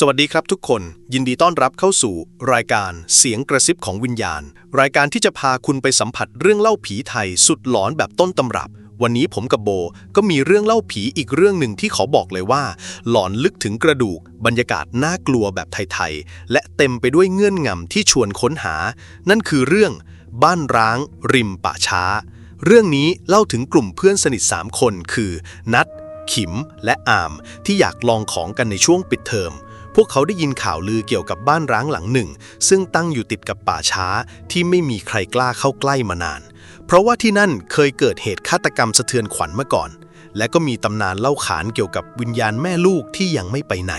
สวัสดีครับทุกคน ยินดีต้อนรับเข้าสู่ รายการเสียงกระซิบของวิญญาณ รายการที่จะพาคุณไปสัมผัสเรื่องเล่าผีไทยสุดหลอนแบบต้นตำรับ วันนี้ผมกับโบก็มีเรื่องเล่าผีอีกเรื่องหนึ่งที่ขอบอกเลยว่า หลอนลึกถึงกระดูก บรรยากาศน่ากลัวแบบไทยๆและเต็มไปด้วยเงื่อนงำที่ชวนค้นหา นั่นคือเรื่อง บ้านร้าง ริมป่าช้า เรื่องนี้เล่าถึงกลุ่มเพื่อนสนิท 3 คน คือ นัดขิมและอามที่อยากลองของกันในช่วงปิดเทอม พวกเขาได้ยินข่าวลือเกี่ยวกับบ้านร้างหลังหนึ่ง ซึ่งตั้งอยู่ติดกับป่าช้าที่ไม่มีใครกล้าเข้าใกล้มานาน เพราะว่าที่นั่นเคยเกิดเหตุฆาตกรรมสะเทือนขวัญมาก่อน และก็มีตำนานเล่าขานเกี่ยวกับวิญญาณแม่ลูกที่ยังไม่ไปไหน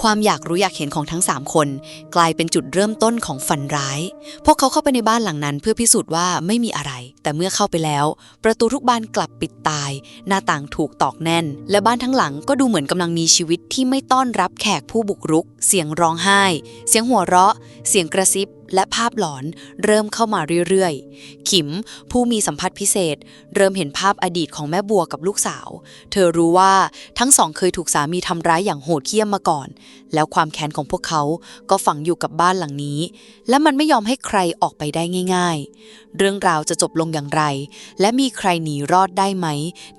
ความอยากรู้อยากเห็นของทั้ง 3 คน กลายเป็นจุดเริ่มต้นของฝันร้าย พวกเขาเข้าไปในบ้านหลังนั้นเพื่อพิสูจน์ว่าไม่มีอะไร แต่เมื่อเข้าไปแล้ว ประตูทุกบานกลับปิดตาย หน้าต่างถูกตอกแน่น และบ้านทั้งหลังก็ดูเหมือนกำลังมีชีวิตที่ไม่ต้อนรับแขกผู้บุกรุก เสียงร้องไห้ เสียงหัวเราะ เสียงกระซิบ และภาพหลอนเริ่มเข้ามาเรื่อยๆ ขิมผู้มีสัมผัสพิเศษ เริ่มเห็นภาพอดีตของแม่บัวกับลูกสาว เธอรู้ว่าทั้งสองเคยถูกสามีทำร้ายอย่างโหดเหี้ยมมาก่อน แล้วความแค้นของพวกเขาก็ฝังอยู่กับบ้านหลังนี้ และมันไม่ยอมให้ใครออกไปได้ง่าย ๆ เรื่องราวจะจบลงอย่างไร และมีใครหนีรอดได้ไหม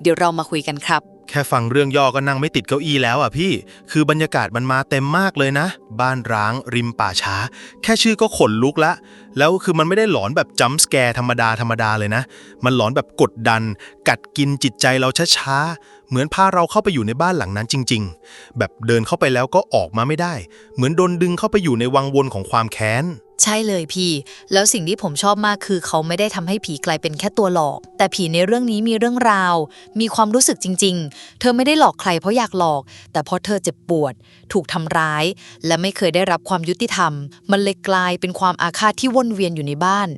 เดี๋ยวเรามาคุยกันครับ แค่ฟังเรื่องย่อก็นั่งไม่ติดเก้าอี้แล้วอะพี่ คือบรรยากาศมันมาเต็มมากเลยนะ บ้านร้างริมป่าช้า แค่ชื่อก็ขนลุกละ แล้วคือมันไม่ได้หลอนแบบจัมป์สแกร์ธรรมดาธรรมดาเลยนะ มันหลอนแบบกดดัน กัดกินจิตใจเราช้าๆ เหมือนพาเราเข้าไปอยู่ในบ้านหลังนั้นจริง ๆ แบบเดินเข้าไปแล้วก็ออกมาไม่ได้ เหมือนโดนดึงเข้าไปอยู่ในวังวนของความแค้น ใช่เลยพี่ แล้วสิ่งที่ผมชอบมากคือเขาไม่ได้ทำให้ผีกลายเป็นแค่ตัวหลอก แต่ผีในเรื่องนี้มีเรื่องราว มีความรู้สึกจริง ๆ เธอไม่ได้หลอกใครเพราะอยากหลอก แต่เพราะเธอเจ็บปวด ถูกทำร้าย และไม่เคยได้รับความยุติธรรม มันเลยกลายเป็นความอาฆาตที่วนเวียนอยู่ในบ้าน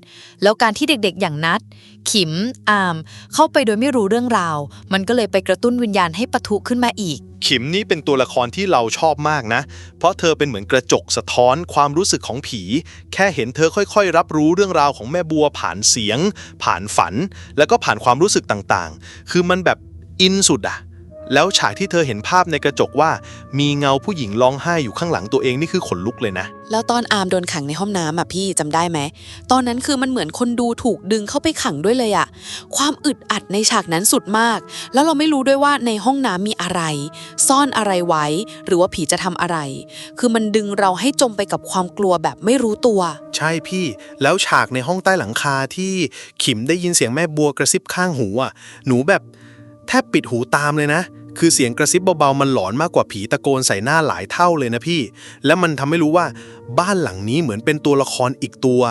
แล้วการที่เด็กๆอย่างนัด ขิม อาม เข้าไปโดยไม่รู้เรื่องราว มันก็เลยไปกระตุ้นวิญญาณให้ปะทุขึ้นมาอีก ขิมนี่เป็นตัวละครที่เราชอบมากนะ เพราะเธอเป็นเหมือนกระจกสะท้อนความรู้สึกของผี แค่เห็นเธอค่อยๆ รับรู้เรื่องราวของแม่บัวผ่านเสียง ผ่านฝัน แล้วก็ผ่านความรู้สึกต่างๆ คือมันแบบอินสุดอะ แล้วฉากที่เธอเห็นภาพในกระจกว่า มีเงาผู้หญิงร้องไห้อยู่ข้างหลังตัวเองนี่คือขนลุกเลยนะ แล้วตอนอามโดนขังในห้องน้ำอะพี่จำได้ไหม ตอนนั้นคือมันเหมือนคนดูถูกดึงเข้าไปขังด้วยเลยอะ ความอึดอัดในฉากนั้นสุดมาก แล้วเราไม่รู้ด้วยว่าในห้องน้ำมีอะไร ซ่อนอะไรไว้ หรือว่าผีจะทำอะไร คือมันดึงเราให้จมไปกับความกลัวแบบไม่รู้ตัว ใช่พี่ แล้วฉากในห้องใต้หลังคาที่ขิมได้ยินเสียงแม่บัวกระซิบข้างหูอะหนูแบบ แทบปิดหูตามเลยนะ คือเสียงกระซิบเบาๆมันหลอนมากกว่าผีตะโกนใส่หน้าหลายเท่าเลยนะพี่ แล้วมันทำให้รู้ว่า บ้านหลังนี้เหมือนเป็นตัวละครอีกตัว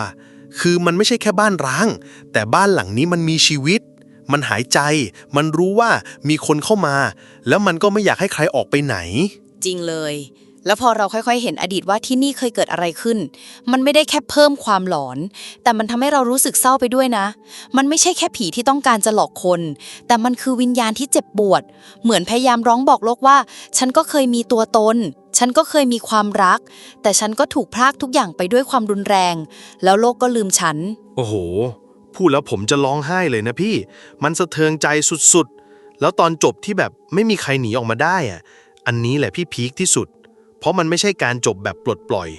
คือมันไม่ใช่แค่บ้านร้าง แต่บ้านหลังนี้มันมีชีวิต มันหายใจ มันรู้ว่ามีคนเข้ามา แล้วมันก็ไม่อยากให้ใครออกไปไหน จริงเลย แล้วพอเราค่อยๆ เห็นอดีตว่าที่นี่เคยเกิดอะไรขึ้น มันไม่ได้แค่เพิ่มความหลอน แต่มันทำให้เรารู้สึกเศร้าไปด้วยนะ มันไม่ใช่แค่ผีที่ต้องการจะหลอกคน แต่มันคือวิญญาณที่เจ็บปวด เหมือนพยายามร้องบอกโลกว่า ฉันก็เคยมีตัวตน ฉันก็เคยมีความรัก แต่ฉันก็ถูกพรากทุกอย่างไปด้วยความรุนแรง แล้วโลกก็ลืมฉัน โอ้โห พูดแล้วผมจะร้องไห้เลยนะพี่ มันสะเทือนใจสุดๆ แล้วตอนจบที่แบบไม่มีใครหนีออกมาได้อะอันนี้แหละพี่พีคที่สุด เพราะมันไม่ใช่การจบแบบปลดปล่อย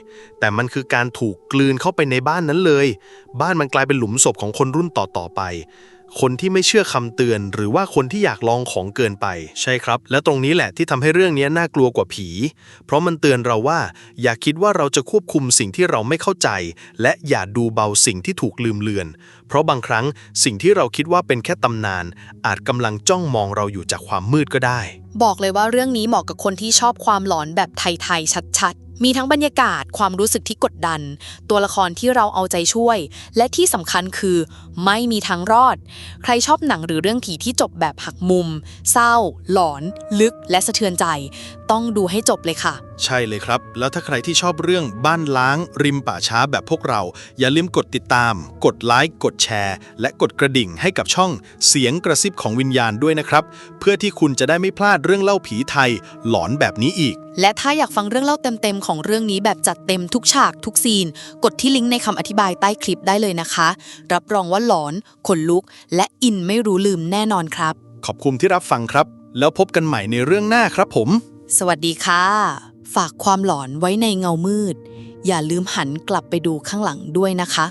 แต่มันคือการถูกกลืนเข้าไปในบ้านนั้นเลย บ้านมันกลายเป็นหลุมศพของคนรุ่นต่อๆไป คนที่ไม่เชื่อคำเตือน หรือว่าคนที่อยากลองของเกินไป ใช่ครับ และตรงนี้แหละที่ทำให้เรื่องนี้น่ากลัวกว่าผี เพราะมันเตือนเราว่า อย่าคิดว่าเราจะควบคุมสิ่งที่เราไม่เข้าใจ และอย่าดูเบาสิ่งที่ถูกลืมเลือน เพราะบางครั้งสิ่งที่เราคิดว่าเป็นแค่ตำนาน อาจกำลังจ้องมองเราอยู่จากความมืดก็ได้ บอกเลยว่าเรื่องนี้เหมาะกับคนที่ชอบความหลอนแบบไทยๆชัดๆ มีทั้งบรรยากาศความรู้สึกที่กดดัน ตัวละครที่เราเอาใจช่วย และที่สำคัญคือ ไม่มีทางรอด ใครชอบหนังหรือเรื่องผีที่จบแบบหักมุม เศร้า หลอน ลึก และสะเทือนใจ ต้องดูให้จบเลยค่ะ ใช่เลยครับ แล้วถ้าใครที่ชอบเรื่องบ้านล้าง ริมป่าช้าแบบพวกเรา อย่าลืมกดติดตาม กดไลค์กดแชร์ และกดกระดิ่งให้กับช่องเสียงกระซิบของวิญญาณด้วยนะครับ เพื่อที่คุณจะได้ไม่พลาดเรื่องเล่าผีไทย หลอนแบบนี้อีกและถ้าอยากฟังเรื่องเล่าเต็มๆของเรื่องนี้แบบจัดเต็มทุกฉากทุกซีน กดที่ลิงก์ในคำอธิบายใต้คลิปได้เลยนะคะ รับรองว่าหลอน ขนลุก และอินไม่รู้ลืมแน่นอนครับ ขอบคุณที่รับฟังครับ แล้วพบกันใหม่ในเรื่องหน้าครับผม สวัสดีค่ะ ฝากความหลอนไว้ในเงามืด อย่าลืมหันกลับไปดูข้างหลังด้วยนะคะ